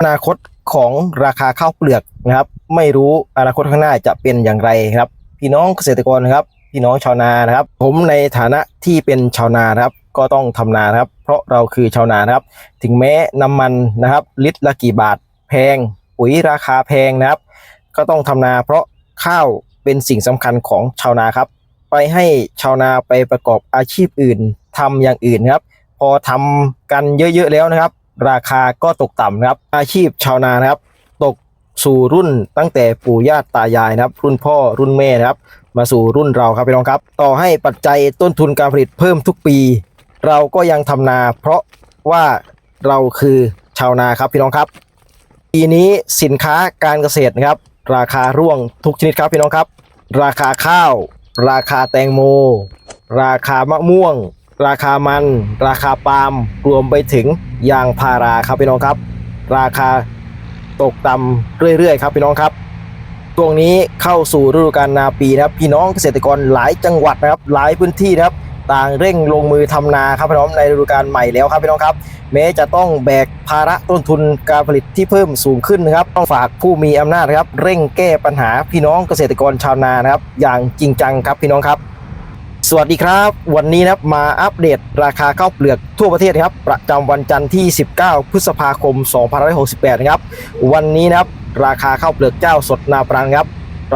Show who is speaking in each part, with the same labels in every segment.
Speaker 1: อนาคตของราคาข้าวเปลือกนะครับ ไม่รู้อนาคตข้างหน้าจะเป็นอย่างไรครับ พี่น้องเกษตรกรนะครับ พี่น้องชาวนานะครับ ผมในฐานะที่เป็นชาวนานครับ ก็ต้องทำนานครับ เพราะเราคือชาวนานครับ ถึงแม้น้ำมันนะครับ ลิตรละกี่บาทแพงปุ๋ยราคาแพงนะครับ ก็ต้องทำนาเพราะข้าวเป็นสิ่งสำคัญของชาวนาครับ ไปให้ชาวนาไปประกอบอาชีพอื่นทำอย่างอื่นครับ พอทำกันเยอะๆแล้วนะครับ ราคาก็ตกต่ำนะครับ อาชีพชาวนานะครับ ตกสู่รุ่นตั้งแต่ปู่ย่าตายายนะครับ รุ่นพ่อรุ่นแม่นะครับ มาสู่รุ่นเราครับพี่น้องครับ ต่อให้ปัจจัยต้นทุนการผลิตเพิ่มทุกปี เราก็ยังทำนา เพราะว่าเราคือชาวนาครับพี่น้องครับปีนี้สินค้าการเกษตรนะครับ ราคาร่วงทุกชนิดครับพี่น้องครับ ราคาข้าว ราคาแตงโม ราคามะม่วง ราคามัน ราคาปาล์มรวมไปถึงยางพาราครับพี่น้องครับ ราคาตกต่ำเรื่อยๆครับพี่น้องครับช่วงนี้เข้าสู่ฤดูกาลนาปีนะครับ พี่น้องเกษตรกรหลายจังหวัดนะครับ หลายพื้นที่นะครับ ต่างเร่งลงมือทำนาครับพี่น้องในฤดูกาลใหม่แล้วครับพี่น้องครับ แม้จะต้องแบกภาระต้นทุนการผลิตที่เพิ่มสูงขึ้นนะครับ ต้องฝากผู้มีอำนาจนะครับ เร่งแก้ปัญหาพี่น้องเกษตรกรชาวนานะครับ อย่างจริงจังครับพี่น้องครับ สวัสดีครับ วันนี้นะครับมาอัปเดตราคาข้าวเปลือกทั่วประเทศนะครับ ประจำวันจันทร์ที่ 19 พฤษภาคม 2568 นะครับ วันนี้นะครับราคาข้าวเปลือกเจ้าสดนาปรังครับ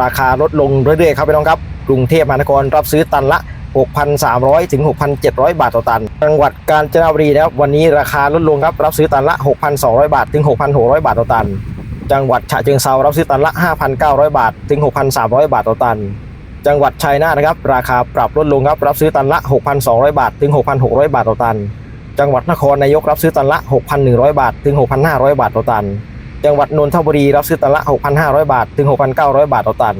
Speaker 1: ราคาลดลงเรื่อยๆครับพี่น้องครับ กรุงเทพมหานครรับซื้อตันละ 6,300 ถึง 6,700 บาทต่อตัน จังหวัดกาญจนบุรีนะครับวันนี้ราคาลดลงครับรับซื้อตันละ 6,200 บาท ถึง 6,600 บาทต่อตัน จังหวัดฉะเชิงเซารับซื้อตันละ 5,900 บาท ถึง 6,300 บาทต่อตัน จังหวัดชัยนาทนะครับ ราคาปรับลดลงครับ รับซื้อตันละ 6,200 บาท ถึง 6,600 บาทต่อตัน จังหวัดนครนายกรับซื้อตันละ 6,100 บาท ถึง 6,500 บาทต่อตัน จังหวัดนนทบุรีรับซื้อตันละ 6,500 บาท ถึง 6,900 บาทต่อตัน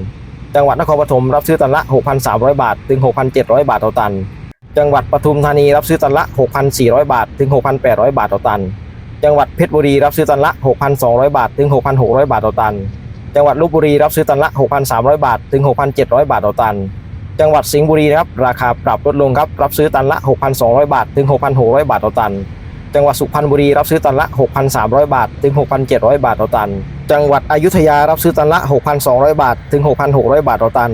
Speaker 1: จังหวัดนครปฐมรับซื้อตันละ 6,300 บาท ถึง 6,700 บาทต่อตัน จังหวัดปทุมธานีรับซื้อตันละ 6,400 บาท ถึง 6,800 บาทต่อตัน จังหวัดเพชรบุรีรับซื้อตันละ 6,200 บาท ถึง 6,600 บาทต่อตัน จังหวัดลบบุรีรับซื้อตันละ 6,300 บาท ถึง 6,700 บาทต่อตัน จังหวัดสิงห์บุรีนะครับราคาปรับลดลงครับรับซื้อตันละ 6,200 บาท ถึง 6,600 บาทต่อตัน จังหวัดสุพรรณบุรีรับซื้อตันละ 6,300 บาท ถึง 6,700 บาทต่อตัน จังหวัดอยุธยารับซื้อตันละ 6,200 บาท ถึง 6,600 บาทต่อตัน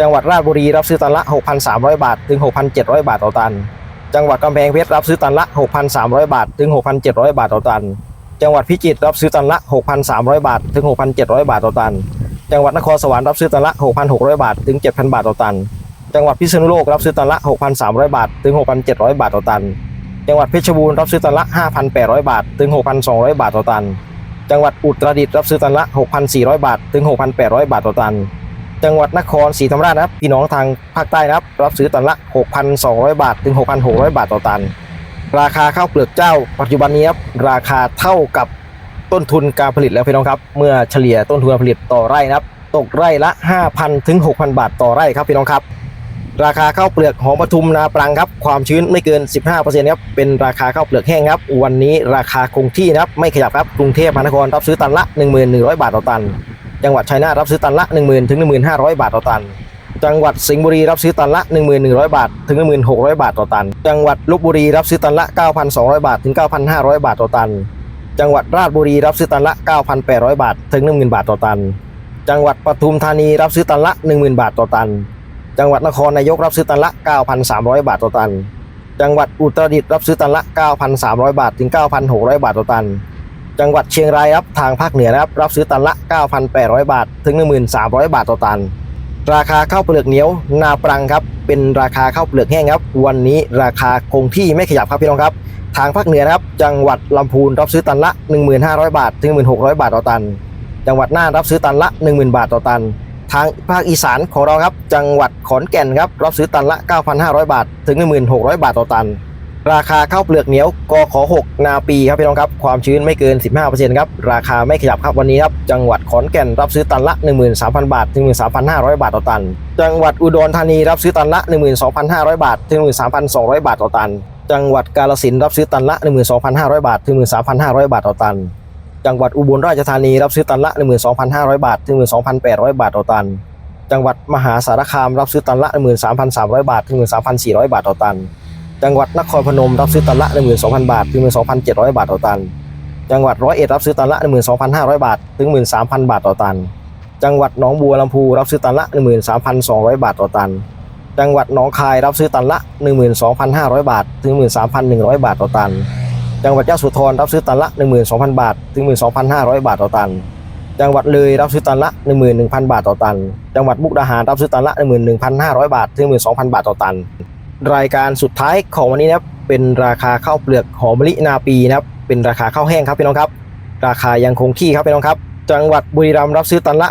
Speaker 1: จังหวัดราชบุรีรับซื้อตันละ 6,300 บาท ถึง 6,700 บาทต่อตัน จังหวัดกำแพงเพชรรับซื้อตันละ 6,300 บาท ถึง 6,700 บาทต่อตัน จังหวัดพิจิตรรับซื้อตันละ 6,300 บาท ถึง 6,700 บาทต่อตัน จังหวัดนครสวรรค์รับซื้อตันละ 6,600 บาท ถึง 7,000 บาทต่อตัน จังหวัดพิษณุโลกรับซื้อตันละ 6,300 บาท ถึง 6,700 บาทต่อตัน จังหวัดเพชรบูรณ์รับซื้อตันละ 5,800 บาท ถึง 6,200 บาทต่อตัน จังหวัดอุตรดิตถ์รับซื้อตันละ 6,400 บาท ถึง 6,800 บาทต่อตัน จังหวัดนครศรีธรรมราชนะครับพี่น้องทางภาคใต้นะครับรับซื้อตันละ 6,200 บาท ถึง 6,600 บาทต่อตัน ราคาข้าวเปลือกเจ้า ปัจจุบันนี้ครับราคาเท่ากับต้นทุนการผลิตแล้วพี่น้องครับ เมื่อเฉลี่ยต้นทุนการผลิตต่อไร่นะครับ ตกไร่ละ 5,000ถึง6,000 บาทต่อไร่ครับพี่น้องครับ ราคาข้าวเปลือกหอมปทุมนาปรังครับ ความชื้นไม่เกิน 15%ครับเป็นราคาข้าวเปลือกแห้งครับวันนี้ราคาคงที่นะครับไม่ขยับครับกรุงเทพมหานครรับซื้อตันละ 1,100 บาทต่อตัน จังหวัดชัยนาทรับซื้อตันละ 10,000ถึง1,500บาทต่อตัน จังหวัดสิงห์บุรีรับซื้อตันละ 1,100 บาท ถึง 1,600 บาทต่อตัน จังหวัดลบบุรีรับซื้อตันละ 9,200 บาท ถึง 9,500 บาทต่อตัน จังหวัดราชบุรีรับซื้อตันละ 9,800 บาท ถึง 10,000 บาทต่อตัน จังหวัดปทุมธานีรับซื้อตันละ 10,000 บาทต่อตัน จังหวัดนครนายกรับซื้อตันละ 9,300 บาทต่อตัน จังหวัดอุตรดิตถ์รับซื้อตันละ 9,300 บาท ถึง 9,600 บาทต่อตัน จังหวัดเชียงรายครับทางภาคเหนือนะครับรับซื้อตันละ 9,800 บาท ถึง 13,000บาทต่อตัน ราคาข้าวเปลือกเหนียวนาปรังครับเป็นราคาข้าวเปลือกแห้งครับ วันนี้ราคาคงที่ไม่ขยับครับพี่น้องครับ ทางภาคเหนือครับ จังหวัดลำพูนรับซื้อตันละ 1,500 บาทถึง1,600 บาทต่อตัน จังหวัดน่านรับซื้อตันละ 10,000 บาทต่อตัน ทางภาคอีสานของเราครับ จังหวัดขอนแก่นครับรับซื้อตันละ 9,500 บาทถึง 1,600 บาทต่อตัน ราคาข้าวเปลือกเหนียวกขอ6นาปีครับพี่น้องครับความชื้นไม่เกิน 15%ครับราคาไม่ขยับครับวันนี้ครับจังหวัดขอนแก่นรับซื้อตันละ 13,000 บาท ถึง 13,500 บาทต่อตัน จังหวัดอุดรธานีรับซื้อตันละ 12,500 บาท ถึง 13,200 บาทต่อตัน จังหวัดกาฬสินธุ์รับซื้อตันละ 12,500 บาท ถึง 13,500 บาทต่อตัน จังหวัดอุบลราชธานีรับซื้อตันละ 12,500 บาท ถึง 12,800 บาทต่อตัน จังหวัดมหาสารคามรับซื้อตันละ 13,300 บาท ถึง 13,400 บาทต่อตัน จังหวัดนครพนมรับซื้อตันละ12,000 บาท ถึง 12,700 บาทต่อตัน จังหวัดร้อยเอ็ดรับซื้อตันละ 12,500 บาท ถึง 13,000 บาทต่อตัน จังหวัดหนองบัวลำพูรับซื้อตันละ 13,200 บาทต่อตัน จังหวัดหนองคายรับซื้อตันละ 12,500 บาท ถึง 13,100 บาทต่อตัน จังหวัดยะโสธรรับซื้อตันละ 12,000 บาท ถึง 12,500 บาทต่อตันจังหวัดเลยรับซื้อตันละ 11,000 บาทต่อตัน จังหวัดมุกดาหารรับซื้อตันละ 11,500 บาท ถึง 12,000 บาทต่อตัน รายการสุดท้ายของวันนี้นะครับเป็นราคาข้าวเปลือกหอมมะลินาปีนะครับเป็นราคาข้าวแห้งครับพี่น้องครับ ราคายังคงที่ครับพี่น้องครับ จังหวัดบุรีรัมย์รับซื้อตันละ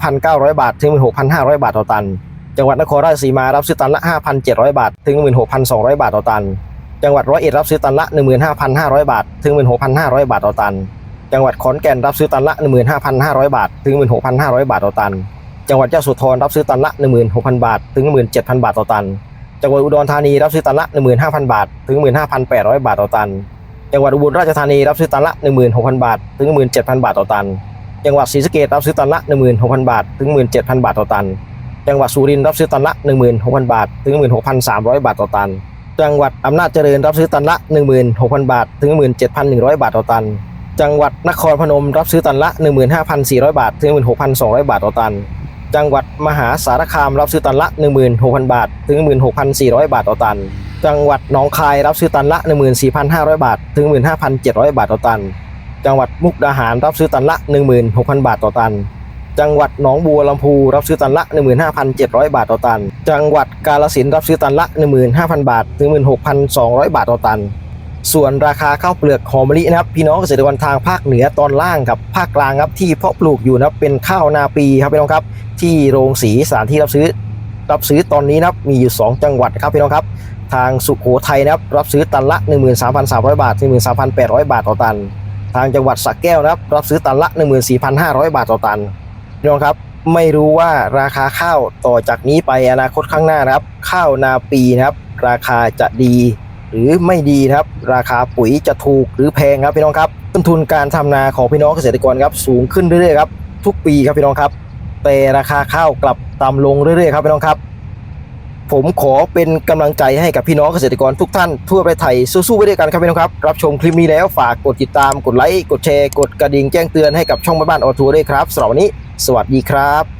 Speaker 1: 15,900 บาท ถึง 16,500 บาทต่อตัน จังหวัดนครราชสีมารับซื้อตันละ 5,700 บาท ถึง 16,200 บาทต่อตัน จังหวัดร้อยเอ็ดรับซื้อตันละ 15,500 บาท ถึง 16,500 บาทต่อตัน จังหวัดขอนแก่นรับซื้อตันละ 15,500 บาท ถึง 16,500 บาทต่อตัน จังหวัดยะโสธรรับซื้อตันละ 16,000 บาท ถึง 17,000 บาทต่อตัน จังหวัดอุดรธานีรับซื้อตันละ 15,000 บาท ถึง 15,800 บาทต่อตัน จังหวัดอุบลราชธานีรับซื้อตันละ 16,000 บาท ถึง 17,000 บาทต่อตัน จังหวัดศรีสะเกษรับซื้อตันละ 16,000 บาท ถึง 17,000 บาทต่อตัน จังหวัดสุรินทร์รับซื้อตันละ 16,000 บาท ถึง 16,300 บาทต่อตัน จังหวัดอำนาจเจริญรับซื้อตันละ 16,000 บาท ถึง 17,100 บาทต่อตัน จังหวัดนครพนมรับซื้อตันละ 15,400 บาท ถึง 16,200 บาทต่อตัน จังหวัดมหาสารคามรับซื้อตันละ 16,000 บาท ถึง 16,400 บาทต่อตัน จังหวัดหนองคายรับซื้อตันละ 14,500 บาท ถึง 15,700 บาทต่อตัน จังหวัดมุกดาหารรับซื้อตันละ 16,000 บาทต่อตัน จังหวัดหนองบัวลำพูรับซื้อตันละ 15,700 บาทต่อตัน จังหวัดกาฬสินธุ์รับซื้อตันละ 15,000 บาท ถึง 16,200 บาทต่อตัน ส่วนราคาข้าวเปลือกหอมมะลินะครับพี่น้องเกษตรกรทางภาคเหนือตอนล่างกับภาคกลางครับที่เพาะปลูกอยู่นะครับเป็นข้าวนาปีครับพี่น้องครับที่โรงสีสถานที่รับซื้อรับซื้อตอนนี้นะครับมีอยู่ 2 จังหวัดครับพี่น้องครับทางสุโขทัยนะครับรับซื้อตันละ 13,300 บาทถึง13,800 บาทต่อตัน ทางจังหวัดสระแก้วนะครับรับซื้อตันละ 14,500 บาทต่อตันพี่น้องครับไม่รู้ว่าราคาข้าวต่อจากนี้ไปอนาคตข้างหน้านะครับ ข้าวนาปีนะครับราคาจะดี หรือไม่ดีนะครับ ราคาปุ๋ยจะถูกหรือแพงครับพี่น้องครับต้นทุนการทำนาของพี่น้องเกษตรกรครับสูงขึ้นเรื่อยๆครับทุกปีครับพี่น้องครับ แต่ราคาข้าวกลับต่ำลงเรื่อยๆครับพี่น้องครับ ผมขอเป็นกำลังใจให้กับพี่น้องเกษตรกรทุกท่านทั่วประเทศไทยสู้ๆไปด้วยกันครับพี่น้องครับ รับชมคลิปนี้แล้วฝากกดติดตามกดไลค์กดแชร์กดกระดิ่งแจ้งเตือนให้กับช่องบ้านออทัวร์ด้วยครับสำหรับวันนี้ สวัสดีครับ